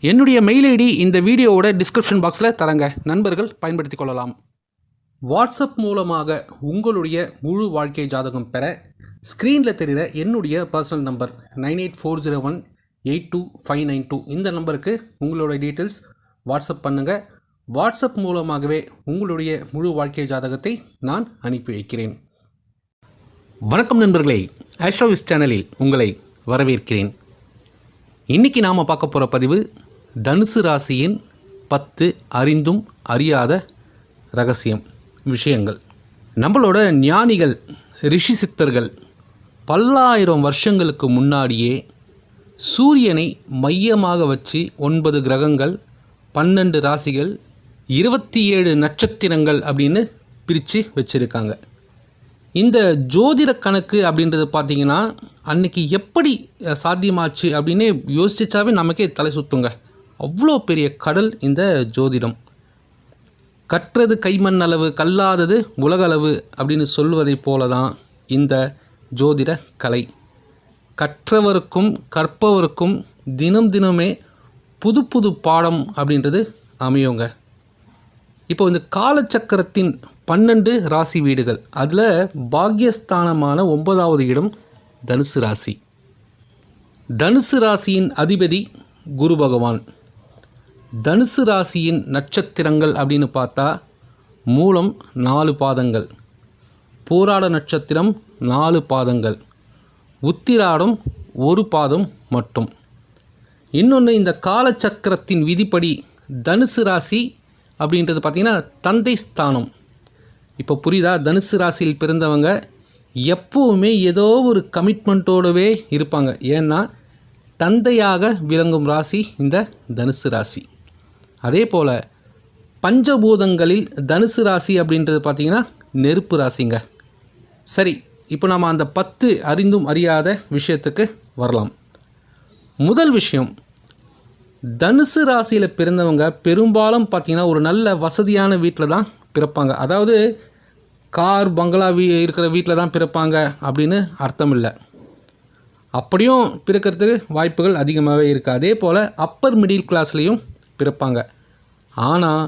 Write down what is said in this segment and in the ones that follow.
என்னுடைய mail ID இந்த வீடியோவோட டிஸ்கிரிப்ஷன் பாக்ஸில் தரங்க. நண்பர்கள் பயன்படுத்தி கொள்ளலாம். வாட்ஸ்அப் மூலமாக உங்களுடைய முழு வாழ்க்கை ஜாதகம் பெற ஸ்க்ரீனில் தெரிகிற என்னுடைய personal number nine eight four zero one eight two five nine two. இந்த நம்பருக்கு உங்களோட டீட்டெயில்ஸ் வாட்ஸ்அப் பண்ணுங்கள் வாட்ஸ்அப் மூலமாகவே உங்களுடைய முழு வாழ்க்கை ஜாதகத்தை நான் அனுப்பி வைக்கிறேன். வணக்கம் நண்பர்களே. ஆஸ்ட்ரோவிஸ் சேனலில் உங்களை வரவேற்கிறேன். இன்றைக்கி நாம் பார்க்க போகிற பதிவு தனுசு ராசியின் பத்து அறிந்தும் அறியாத ரகசியம் விஷயங்கள். நம்மளோட ஞானிகள் ரிஷி சித்தர்கள் பல்லாயிரம் வருஷங்களுக்கு முன்னாடியே சூரியனை மையமாக வச்சு ஒன்பது கிரகங்கள் பன்னெண்டு ராசிகள் இருபத்தி ஏழு நட்சத்திரங்கள் அப்படின்னு பிரித்து வச்சுருக்காங்க. இந்த ஜோதிட கணக்கு அப்படின்றது பார்த்தீங்கன்னா அன்னைக்கு எப்படி சாத்தியமாச்சு அப்படின்னு யோசிச்சாவே நமக்கே தலை சுற்றுங்க அவ்வளோ பெரிய கடல் இந்த ஜோதிடம். கற்றது கைமண் அளவு கல்லாதது உலகளவு அப்படின்னு சொல்வதைப் போல தான் இந்த ஜோதிட கலை. கற்றவருக்கும் கற்பவருக்கும் தினம் தினமே புது புது பாடம் அப்படின்றது அமையுங்க. இப்போ இந்த காலச்சக்கரத்தின் பன்னெண்டு ராசி வீடுகள். அதில் பாக்யஸ்தானமான ஒன்பதாவது இடம் தனுசு ராசி. தனுசு ராசியின் அதிபதி குரு பகவான். தனுசு ராசியின் நட்சத்திரங்கள் அப்படின்னு பார்த்தா மூலம் நாலு பாதங்கள் போராட நட்சத்திரம் நாலு பாதங்கள் உத்திராடம் ஒரு பாதம் மட்டும். இன்னொன்று இந்த காலச்சக்கரத்தின் விதிப்படி தனுசு ராசி அப்படின்றது பார்த்திங்கன்னா தந்தை ஸ்தானம். இப்போ புரியுதா? தனுசு ராசியில் பிறந்தவங்க எப்போவுமே ஏதோ ஒரு கமிட்மெண்ட்டோடவே இருப்பாங்க. ஏன்னா தந்தையாக விளங்கும் ராசி இந்த தனுசு ராசி. அதே போல் பஞ்சபூதங்களில் தனுசு ராசி அப்படின்றது பார்த்திங்கன்னா நெருப்பு ராசிங்க. சரி இப்போ நாம் அந்த பத்து அறிந்தும் அறியாத விஷயத்துக்கு வரலாம். முதல் விஷயம் தனுசு ராசியில் பிறந்தவங்க பெரும்பாலும் பார்த்திங்கன்னா ஒரு நல்ல வசதியான வீட்டில் தான் பிறப்பாங்க. அதாவது கார் பங்களா வீ இருக்கிற வீட்டில் தான் பிறப்பாங்க அப்படின்னு அர்த்தம் இல்லை. அப்படியும் பிறக்கிறதுக்கு வாய்ப்புகள் அதிகமாகவே இருக்குது அதே போல் அப்பர் மிடில் கிளாஸ்லேயும் பிறப்பாங்க. ஆனால்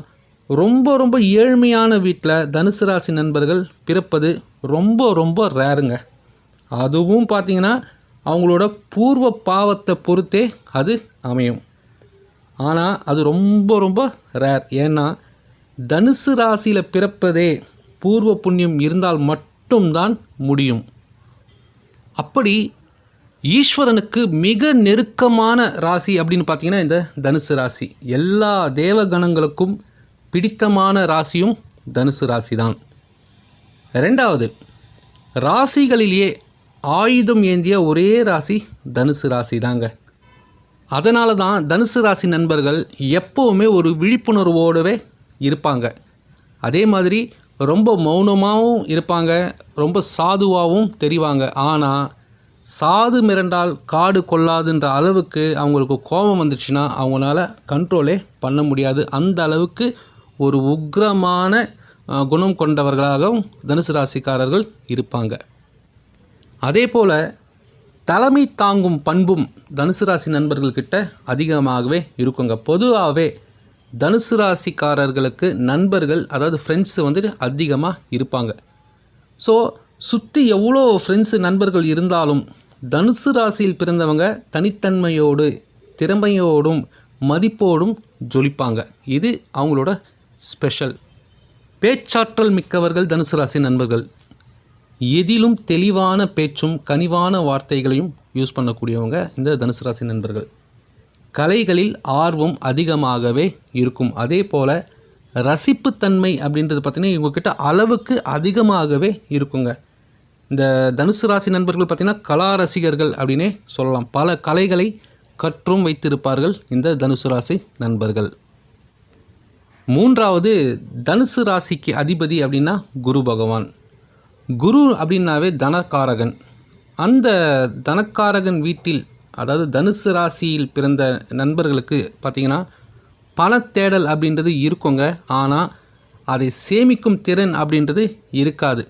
ரொம்ப ரொம்ப ஏழ்மையான வீட்டில் தனுசு ராசி நண்பர்கள் பிறப்பது ரொம்ப ரொம்ப ரேருங்க. அதுவும் பார்த்திங்கன்னா அவங்களோட பூர்வ பாவத்தை பொறுத்தே அது அமையும். ஆனால் அது ரொம்ப ரொம்ப ரேர். ஏன்னா தனுசு ராசியில் பிறப்பதே பூர்வ புண்ணியம் இருந்தால் மட்டும்தான் முடியும். அப்படி ஈஸ்வரனுக்கு மிக நெருக்கமான ராசி அப்படின்னு பார்த்தீங்கன்னா இந்த தனுசு ராசி. எல்லா தேவகணங்களுக்கும் பிடித்தமான ராசியும் தனுசு ராசி தான் ரெண்டாவது ராசிகளிலேயே ஆயுதம் ஏந்திய ஒரே ராசி தனுசு ராசி தாங்க அதனால தான் தனுசு ராசி நண்பர்கள் எப்போவுமே ஒரு விழிப்புணர்வோடவே இருப்பாங்க. அதே மாதிரி ரொம்ப மௌனமாகவும் இருப்பாங்க ரொம்ப சாதுவாகவும் தெரிவாங்க. ஆனால் சாது மிரண்டால் காடு கொள்ளாதுன்ற அளவுக்கு அவங்களுக்கு கோபம் வந்துச்சுன்னா அவங்களால கண்ட்ரோலே பண்ண முடியாது. அந்த அளவுக்கு ஒரு உக்ரமான குணம் கொண்டவர்களாகவும் தனுசு ராசிக்காரர்கள் இருப்பாங்க. அதே போல் தலைமை தாங்கும் பண்பும் தனுசு ராசி நண்பர்கள்கிட்ட அதிகமாகவே இருக்குங்க. பொதுவாகவே தனுசு ராசிக்காரர்களுக்கு நண்பர்கள் அதாவது ஃப்ரெண்ட்ஸு வந்துட்டு அதிகமாக இருப்பாங்க. ஸோ சுற்றி எவ்வளோ ஃப்ரெண்ட்ஸு நண்பர்கள் இருந்தாலும் தனுசு ராசியில் பிறந்தவங்க தனித்தன்மையோடு திறமையோடும் மதிப்போடும் ஜொலிப்பாங்க. இது அவங்களோட ஸ்பெஷல் பேச்சாற்றல் மிக்கவர்கள் தனுசு ராசி நண்பர்கள். எதிலும் தெளிவான பேச்சும் கனிவான வார்த்தைகளையும் யூஸ் பண்ணக்கூடியவங்க இந்த தனுசு ராசி நண்பர்கள். கலைகளில் ஆர்வம் அதிகமாகவே இருக்கும். அதே போல் ரசிப்புத்தன்மை அப்படின்றது பார்த்திங்கன்னா இவங்கக்கிட்ட அளவுக்கு அதிகமாகவே இருக்குங்க. இந்த தனுசு ராசி நண்பர்கள் பார்த்திங்கன்னா கலா ரசிகர்கள் அப்படின்னே சொல்லலாம். பல கலைகளை கற்றும் வைத்திருப்பார்கள் இந்த தனுசு ராசி நண்பர்கள். மூன்றாவது தனுசு ராசிக்கு அதிபதி அப்படின்னா குரு பகவான். குரு அப்படின்னாவே தனக்காரகன். அந்த தனக்காரகன் வீட்டில் அதாவது தனுசு ராசியில் பிறந்த நண்பர்களுக்கு பார்த்திங்கன்னா பணத்தேடல் அப்படின்றது இருக்குங்க. ஆனால் அதை சேமிக்கும் திறன் அப்படின்றது இருக்காது.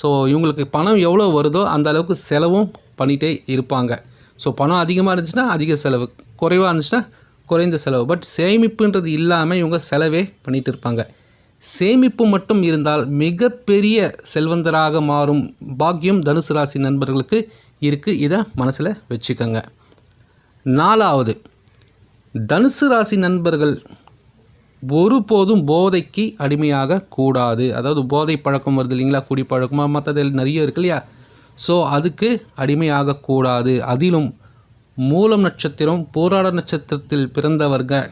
ஸோ இவங்களுக்கு பணம் எவ்வளோ வருதோ அந்த அளவுக்கு செலவும் பண்ணிகிட்டே இருப்பாங்க. ஸோ பணம் அதிகமாக இருந்துச்சுன்னா அதிக செலவு. குறைவாக இருந்துச்சுன்னா குறைந்த செலவு. பட் சேமிப்புன்றது இல்லாமல் இவங்க செலவே பண்ணிகிட்டு இருப்பாங்க. சேமிப்பு மட்டும் இருந்தால் மிகப்பெரிய செல்வந்தராக மாறும் பாக்கியம் தனுசு ராசி நண்பர்களுக்கு இருக்குது இதை மனசில் வச்சுக்கோங்க. நாலாவது தனுசு ராசி நண்பர்கள் ஒருபோதும் போதைக்கு அடிமையாக கூடாது. அதாவது போதை பழக்கம் வருது இல்லைங்களா? குடி பழக்கமாக மற்றது நிறைய இருக்கு இல்லையா? ஸோ அதுக்கு அடிமையாக கூடாது. அதிலும் மூலம் நட்சத்திரம் போராட நட்சத்திரத்தில் பிறந்தவர்க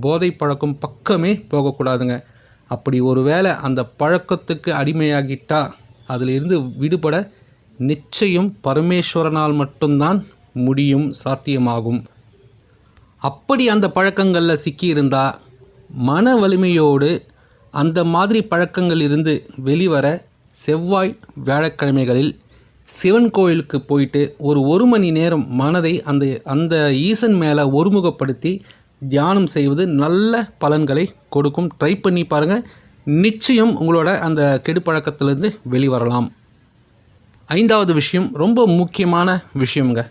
போதை பழக்கம் பக்கமே போகக்கூடாதுங்க. அப்படி ஒரு வேளை அந்த பழக்கத்துக்கு அடிமையாகிட்டா அதிலிருந்து விடுபட நிச்சயம் பரமேஸ்வரனால் மட்டும்தான் முடியும் சாத்தியமாகும். அப்படி அந்த பழக்கங்களில் சிக்கியிருந்தால் மன வலிமையோடு அந்த மாதிரி பழக்கங்கள் இருந்து வெளிவர செவ்வாய் வியாழக்கிழமைகளில் சிவன் கோயிலுக்கு போயிட்டு ஒரு ஒரு மணி நேரம் மனதை அந்த அந்த ஈசன் மேலே ஒருமுகப்படுத்தி தியானம் செய்வது நல்ல பலன்களை கொடுக்கும். ட்ரை பண்ணி பாருங்கள் நிச்சயம் உங்களோட அந்த கெடுப்பழக்கத்திலேருந்து வெளிவரலாம். ஐந்தாவது விஷயம் ரொம்ப முக்கியமான விஷயங்க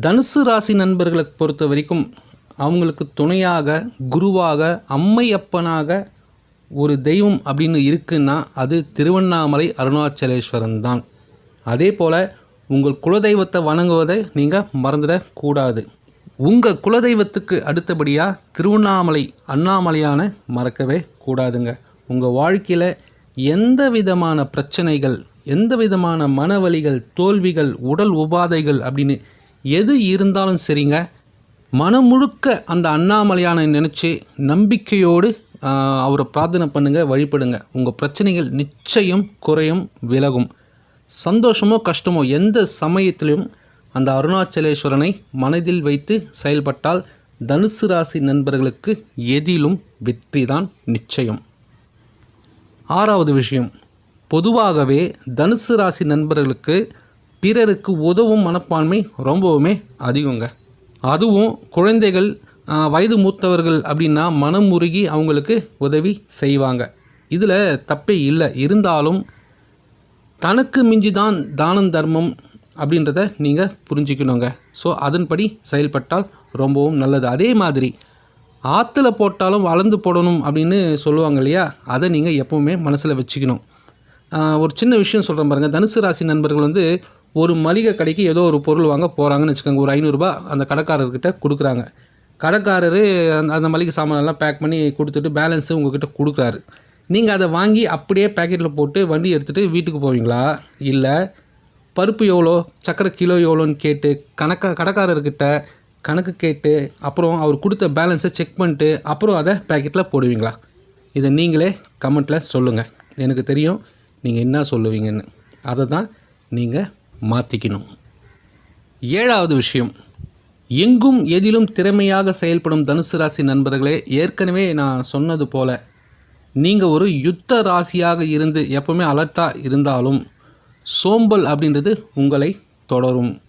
தனுசு ராசி நண்பர்களை பொறுத்த வரைக்கும் அவங்களுக்கு துணையாக குருவாக அம்மை அப்பனாக ஒரு தெய்வம் அப்படின்னு இருக்குன்னா அது திருவண்ணாமலை அருணாச்சலேஸ்வரன் தான். அதே போல் உங்கள் குலதெய்வத்தை வணங்குவதை நீங்கள் மறந்துடக்கூடாது. உங்கள் குலதெய்வத்துக்கு அடுத்தபடியாக திருவண்ணாமலை அண்ணாமலையான மறக்கவே கூடாதுங்க. உங்கள் வாழ்க்கையில் எந்த விதமான பிரச்சனைகள் எந்த விதமான மனவலிகள் தோல்விகள் உடல் உபாதைகள் அப்படின்னு எது இருந்தாலும் சரிங்க. மனம் முழுக்க அந்த அண்ணாமலையான நினச்சி நம்பிக்கையோடு அவரை பிரார்த்தனை பண்ணுங்கள் வழிபடுங்க. உங்கள் பிரச்சனைகள் நிச்சயம் குறையும் விலகும். சந்தோஷமோ கஷ்டமோ எந்த சமயத்திலும் அந்த அருணாச்சலேஸ்வரனை மனதில் வைத்து செயல்பட்டால் தனுசு ராசி நண்பர்களுக்கு எதிலும் வெற்றி தான் நிச்சயம். ஆறாவது விஷயம். பொதுவாகவே தனுசு ராசி நண்பர்களுக்கு பிறருக்கு உதவும் மனப்பான்மை ரொம்பவுமே அதிகங்க. அதுவும் குழந்தைகள் வயது மூத்தவர்கள் அப்படின்னா மனம் முருகி அவங்களுக்கு உதவி செய்வாங்க. இதில் தப்பே இல்லை. இருந்தாலும் தனக்கு மிஞ்சி தான் தானம் தர்மம் அப்படின்றத நீங்கள் புரிஞ்சிக்கணுங்க. ஸோ அதன்படி செயல்பட்டால் ரொம்பவும் நல்லது. அதே மாதிரி ஆற்றுல போட்டாலும் வளர்ந்து போடணும் அப்படின்னு சொல்லுவாங்க இல்லையா? அதை நீங்கள் எப்போவுமே மனசில் வச்சுக்கணும். ஒரு சின்ன விஷயம் சொல்கிறேன் பாருங்கள் தனுசு ராசி நண்பர்கள் வந்து ஒரு மளிகை கடைக்கு ஏதோ ஒரு பொருள் வாங்க போகிறாங்கன்னு வச்சுக்கோங்க. ஒரு ஐநூறுரூபா அந்த கடைக்காரர்கிட்ட கொடுக்குறாங்க. கடைக்காரர் அந்த அந்த மளிகை சாமானெல்லாம் பேக் பண்ணி கொடுத்துட்டு பேலன்ஸு உங்கள்கிட்ட கொடுக்குறாரு. நீங்கள் அதை வாங்கி அப்படியே பேக்கெட்டில் போட்டு வண்டி எடுத்துகிட்டு வீட்டுக்கு போவீங்களா? இல்லை பருப்பு எவ்வளோ சக்கரை கிலோ எவ்வளோன்னு கேட்டு கணக்கா கடைக்காரர்கிட்ட கணக்கு கேட்டு அப்புறம் அவர் கொடுத்த பேலன்ஸை செக் பண்ணிட்டு அப்புறம் அதை பேக்கெட்டில் போடுவீங்களா? இதை நீங்களே கமெண்ட்டில் சொல்லுங்கள் எனக்கு தெரியும் நீங்கள் என்ன சொல்லுவீங்கன்னு. அதை தான் நீங்கள் மாற்றிக்கணும் ஏழாவது விஷயம் எங்கும் எதிலும் திறமையாக செயல்படும் தனுசு ராசி நண்பர்களே ஏற்கனவே நான் சொன்னது போல் நீங்கள் ஒரு யுத்த ராசியாக இருந்து எப்போவுமே அலர்ட்டாக இருந்தாலும் சோம்பல் அப்படின்றது உங்களை தொடரும்.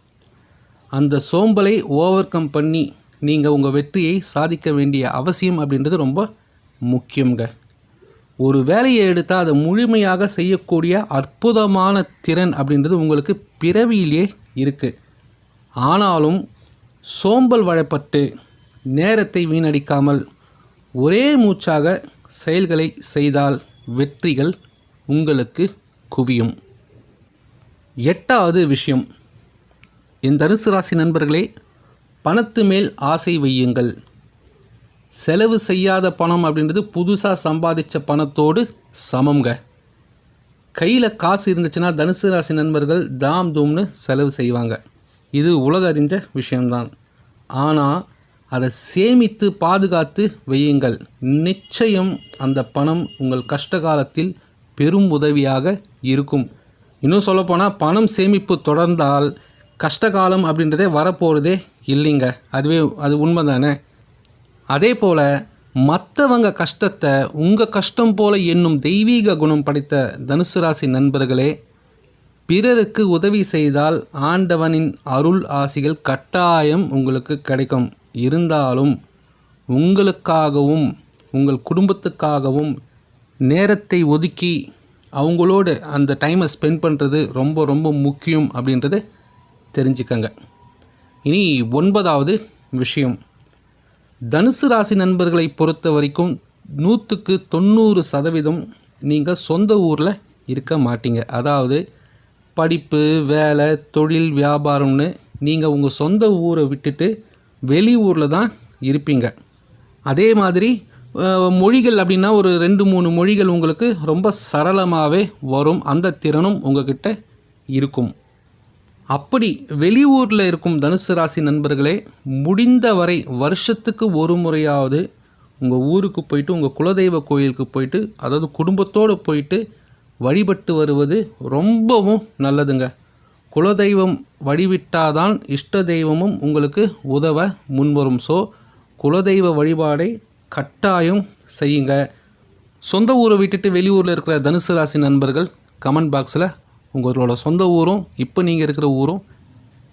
அந்த சோம்பலை ஓவர் கம் பண்ணி நீங்கள் உங்கள் வெற்றியை சாதிக்க வேண்டிய அவசியம் அப்படின்றது ரொம்ப முக்கியங்க ஒரு வேலையை எடுத்தால் அதை முழுமையாக செய்யக்கூடிய அற்புதமான திறன் அப்படின்றது உங்களுக்கு பிறவியிலே இருக்குது ஆனாலும் சோம்பல் வழப்பட்டு நேரத்தை வீணடிக்காமல் ஒரே மூச்சாக செயல்களை செய்தால் வெற்றிகள் உங்களுக்கு குவியும். எட்டாவது விஷயம். என் தனுசு ராசி நண்பர்களே பணத்து மேல் ஆசை வையுங்கள். செலவு செய்யாத பணம் அப்படின்றது புதுசாக சம்பாதிச்ச பணத்தோடு சமம்ங்க. கையில் காசு இருந்துச்சுன்னா தனுசு ராசி நண்பர்கள் தாம் தூம்னு செலவு செய்வாங்க. இது உலக அறிஞ்ச விஷயம்தான். ஆனால் அதை சேமித்து பாதுகாத்து வையுங்கள். நிச்சயம் அந்த பணம் உங்கள் கஷ்ட காலத்தில் பெரும் உதவியாக இருக்கும். இன்னும் சொல்லப்போனால் பணம் சேமிப்பு தொடர்ந்தால் கஷ்டகாலம் அப்படின்றதே வரப்போகிறதே இல்லைங்க. அதுவே அது உண்மை தானே அதே போல் மற்றவங்க கஷ்டத்தை உங்கள் கஷ்டம் போல என்னும் தெய்வீக குணம் படைத்த தனுசு ராசி நண்பர்களே பிறருக்கு உதவி செய்தால் ஆண்டவனின் அருள் ஆசிகள் கட்டாயம் உங்களுக்கு கிடைக்கும். இருந்தாலும் உங்களுக்காகவும் உங்கள் குடும்பத்துக்காகவும் நேரத்தை ஒதுக்கி அவங்களோடு அந்த டைமை ஸ்பெண்ட் பண்ணுறது ரொம்ப ரொம்ப முக்கியம் அப்படின்றத தெரிஞ்சுக்கங்க. இனி ஒன்பதாவது விஷயம். தனுசு ராசி நண்பர்களை பொறுத்த வரைக்கும் நூற்றுக்கு தொண்ணூறு சதவீதம் நீங்கள் சொந்த ஊரில் இருக்க மாட்டீங்க. அதாவது படிப்பு வேலை தொழில் வியாபாரம்னு நீங்கள் உங்கள் சொந்த ஊரை விட்டுட்டு வெளி ஊரில் தான் இருப்பீங்க. அதே மாதிரி மொழிகள் அப்படின்னா ஒரு ரெண்டு மூணு மொழிகள் உங்களுக்கு ரொம்ப சரளமாகவே வரும். அந்த திறனும் உங்ககிட்ட இருக்கும். அப்படி வெளியூரில் இருக்கும் தனுசு ராசி நண்பர்களே முடிந்தவரை வருஷத்துக்கு ஒரு முறையாவது உங்கள் ஊருக்கு போயிட்டு உங்கள் குலதெய்வ கோயிலுக்கு போயிட்டு அதாவது குடும்பத்தோடு போயிட்டு வழிபட்டு வருவது ரொம்பவும் நல்லதுங்க. குலதெய்வம் வழிவிட்டாதான் இஷ்ட தெய்வமும் உங்களுக்கு உதவ முன்வரும். ஸோ குலதெய்வ வழிபாடை கட்டாயம் செய்யுங்க. சொந்த ஊரை விட்டுட்டு வெளியூரில் இருக்கிற தனுசு ராசி நண்பர்கள் கமெண்ட் பாக்ஸில் உங்களோட சொந்த ஊரும் இப்போ நீங்கள் இருக்கிற ஊரும்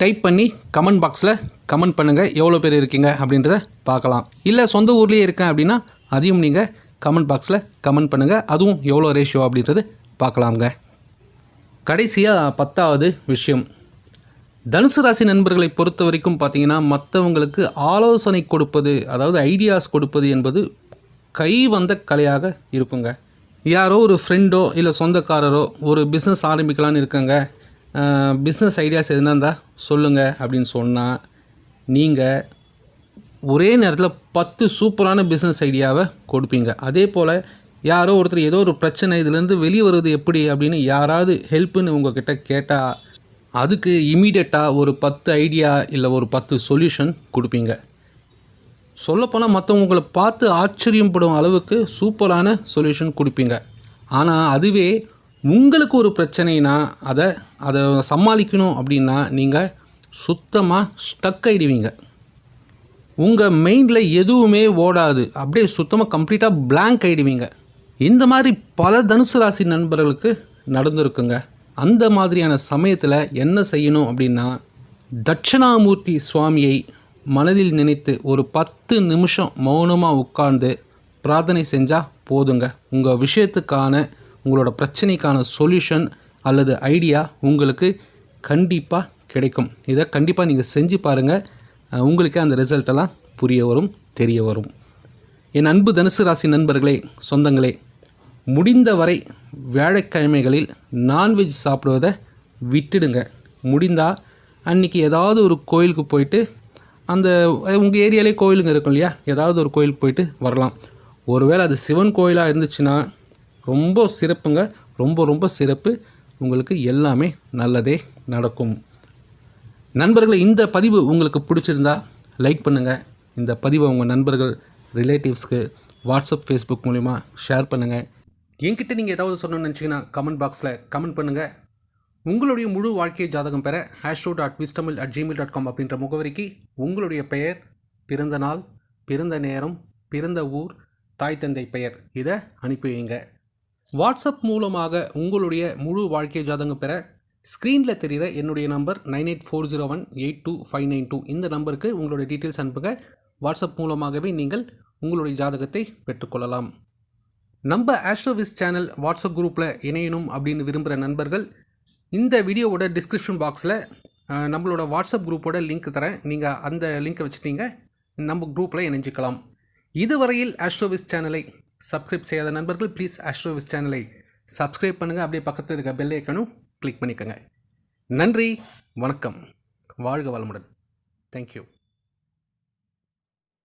டைப் பண்ணி கமெண்ட் பாக்ஸில் கமெண்ட் பண்ணுங்கள் எவ்வளோ பேர் இருக்கீங்க அப்படின்றத பார்க்கலாம். இல்லை சொந்த ஊர்லேயே இருக்கேன் அப்படின்னா அதையும் நீங்கள் கமெண்ட் பாக்ஸில் கமெண்ட் பண்ணுங்கள் அதுவும் எவ்வளோ ரேஷியோ அப்படின்றது பார்க்கலாம்ங்க. கடைசியாக பத்தாவது விஷயம். தனுசு ராசி நண்பர்களை பொறுத்த வரைக்கும் பார்த்தீங்கன்னா மற்றவங்களுக்கு ஆலோசனை கொடுப்பது அதாவது ஐடியாஸ் கொடுப்பது என்பது கை வந்த கலையாக இருக்குங்க. யாரோ ஒரு ஃப்ரெண்டோ இல்லை சொந்தக்காரரோ ஒரு பிஸ்னஸ் ஆரம்பிக்கலான்னு இருக்காங்க. பிஸ்னஸ் ஐடியாஸ் எதுனா இருந்தால் சொல்லுங்கள் அப்படின்னு சொன்னால் நீங்கள் ஒரே நேரத்தில் பத்து சூப்பரான பிஸ்னஸ் ஐடியாவை கொடுப்பீங்க. அதே போல் யாரோ ஒருத்தர் ஏதோ ஒரு பிரச்சனை இதுலேருந்து வெளியே வருவது எப்படி அப்படின்னு யாராவது ஹெல்ப்புன்னு உங்ககிட்ட கேட்டால் அதுக்கு இமீடியட்டாக ஒரு பத்து ஐடியா இல்லை ஒரு பத்து சொல்யூஷன் கொடுப்பீங்க. சொல்லப்போனால் மற்றவங்க உங்களை பார்த்து ஆச்சரியப்படும் அளவுக்கு சூப்பரான சொல்யூஷன் கொடுப்பீங்க. ஆனால் அதுவே உங்களுக்கு ஒரு பிரச்சனைனா அதை அதை சமாளிக்கணும் அப்படின்னா நீங்கள் சுத்தமாக ஸ்டக் ஆகிடுவீங்க உங்கள் மைண்டில் எதுவுமே ஓடாது. அப்படியே சுத்தமாக கம்ப்ளீட்டாக பிளாங்க் ஆகிடுவீங்க இந்த மாதிரி பல தனுசு ராசி நண்பர்களுக்கு நடந்திருக்குங்க. அந்த மாதிரியான சமயத்தில் என்ன செய்யணும் அப்படின்னா தட்சிணாமூர்த்தி சுவாமியை மனதில் நினைத்து ஒரு பத்து நிமிஷம் மௌனமாக உட்கார்ந்து பிரார்த்தனை செஞ்சால் போதுங்க. உங்கள் விஷயத்துக்கான உங்களோட பிரச்சனைக்கான சொல்யூஷன் அல்லது ஐடியா உங்களுக்கு கண்டிப்பாக கிடைக்கும். இதை கண்டிப்பாக நீங்கள் செஞ்சு பாருங்கள் உங்களுக்கே அந்த ரிசல்ட்டெல்லாம் புரிய வரும் தெரிய வரும். என் அன்பு தனுசு ராசி நண்பர்களே சொந்தங்களே முடிந்தவரை வியாழக்கிழமைகளில் நான்வெஜ் சாப்பிடுவதை விட்டுடுங்க. முடிந்தால் அன்றைக்கி ஏதாவது ஒரு கோயிலுக்கு போயிட்டு அந்த உங்கள் ஏரியாலே கோயிலுங்க இருக்கும் இல்லையா? ஏதாவது ஒரு கோயிலுக்கு போயிட்டு வரலாம். ஒருவேளை அது சிவன் கோயிலாக இருந்துச்சுன்னா ரொம்ப சிறப்புங்க. ரொம்ப ரொம்ப சிறப்பு. உங்களுக்கு எல்லாமே நல்லதே நடக்கும். நண்பர்களை இந்த பதிவு உங்களுக்கு பிடிச்சிருந்தா லைக் பண்ணுங்கள் இந்த பதிவை உங்கள் நண்பர்கள் ரிலேட்டிவ்ஸ்க்கு வாட்ஸ்அப் ஃபேஸ்புக் மூலிமா ஷேர் பண்ணுங்கள் என்கிட்ட நீங்கள் ஏதாவது சொல்லணும்னு நினச்சிங்கன்னா கமெண்ட் பாக்ஸில் கமெண்ட் பண்ணுங்கள் உங்களுடைய முழு வாழ்க்கை ஜாதகம் பெற ஹேஷ்ரோ டாட் விஸ்டமில் அட் ஜிமெயில் டாட் காம் அப்படின்ற முகவரிக்கு உங்களுடைய பெயர் பிறந்த நாள் பிறந்த நேரம் பிறந்த ஊர் தாய் தந்தை பெயர் இதை அனுப்பி வைங்க. வாட்ஸ்அப் மூலமாக உங்களுடைய முழு வாழ்க்கை ஜாதகம் பெற ஸ்க்ரீனில் தெரிகிற என்னுடைய number nine eight four zero one eight two five nine two இந்த நம்பருக்கு உங்களுடைய டீட்டெயில்ஸ் அனுப்புங்க. வாட்ஸ்அப் மூலமாகவே நீங்கள் உங்களுடைய ஜாதகத்தை பெற்றுக்கொள்ளலாம் நம்ம ஆஸ்ட்ரோவிஸ் சேனல் வாட்ஸ்அப் குரூப்பில் இணையணும் அப்படின்னு விரும்புகிற நண்பர்கள் இந்த வீடியோவோட டிஸ்கிரிப்ஷன் பாக்ஸில் நம்மளோட வாட்ஸ்அப் குரூப்போட லிங்க் தரேன். நீங்கள் அந்த லிங்க்கை வச்சுட்டீங்க நம்ம குரூப்பில் இணைஞ்சிக்கலாம். இதுவரையில் ஆஸ்ட்ரோவிஸ் சேனலை சப்ஸ்கிரைப் செய்யாத நண்பர்கள் ப்ளீஸ் ஆஸ்ட்ரோவிஸ் சேனலை சப்ஸ்கிரைப் பண்ணுங்கள் அப்படியே பக்கத்தில் இருக்க பெல் ஐக்கனும் கிளிக் பண்ணிக்கோங்க. நன்றி வணக்கம். வாழ்க வளமுடன். தேங்க்யூ